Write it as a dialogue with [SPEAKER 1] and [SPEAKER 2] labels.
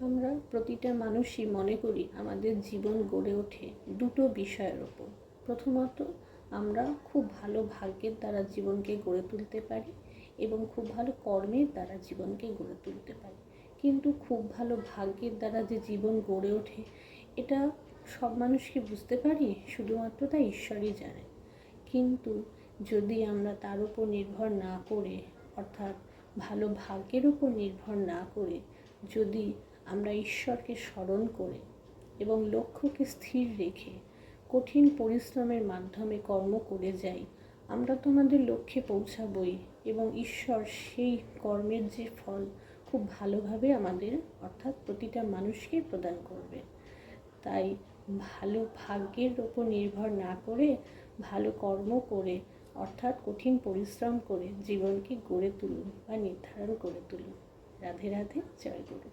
[SPEAKER 1] আমরা প্রতিটা মানুষই মনে করি আমাদের জীবন গড়ে ওঠে দুটো বিষয়ের ওপর। প্রথমত, আমরা খুব ভালো ভাগ্যের দ্বারা জীবনকে গড়ে তুলতে পারি এবং খুব ভালো কর্মের দ্বারা জীবনকে গড়ে তুলতে পারি। কিন্তু খুব ভালো ভাগ্যের দ্বারা যে জীবন গড়ে ওঠে, এটা সব মানুষকে বুঝতে পারি, শুধুমাত্র তা ঈশ্বরই জানে। কিন্তু যদি আমরা তার উপর নির্ভর না করে, অর্থাৎ ভালো ভাগ্যের উপর নির্ভর না করে যদি আমরা ঈশ্বরকে স্মরণ করে এবং লক্ষ্যকে স্থির রেখে কঠিন পরিশ্রমের মাধ্যমে কর্ম করে যাই, আমরা তো আমাদের লক্ষ্যে পৌঁছাবই এবং ঈশ্বর সেই কর্মের যে ফল খুব ভালোভাবে আমাদের, অর্থাৎ প্রতিটা মানুষকে প্রদান করবে। তাই ভালো ভাগ্যের ওপর নির্ভর না করে, ভালো কর্ম করে, অর্থাৎ কঠিন পরিশ্রম করে জীবনকে গড়ে তুলুন বা নির্ধারণ করে তুলুন। রাধে রাধে, জয় গুরু।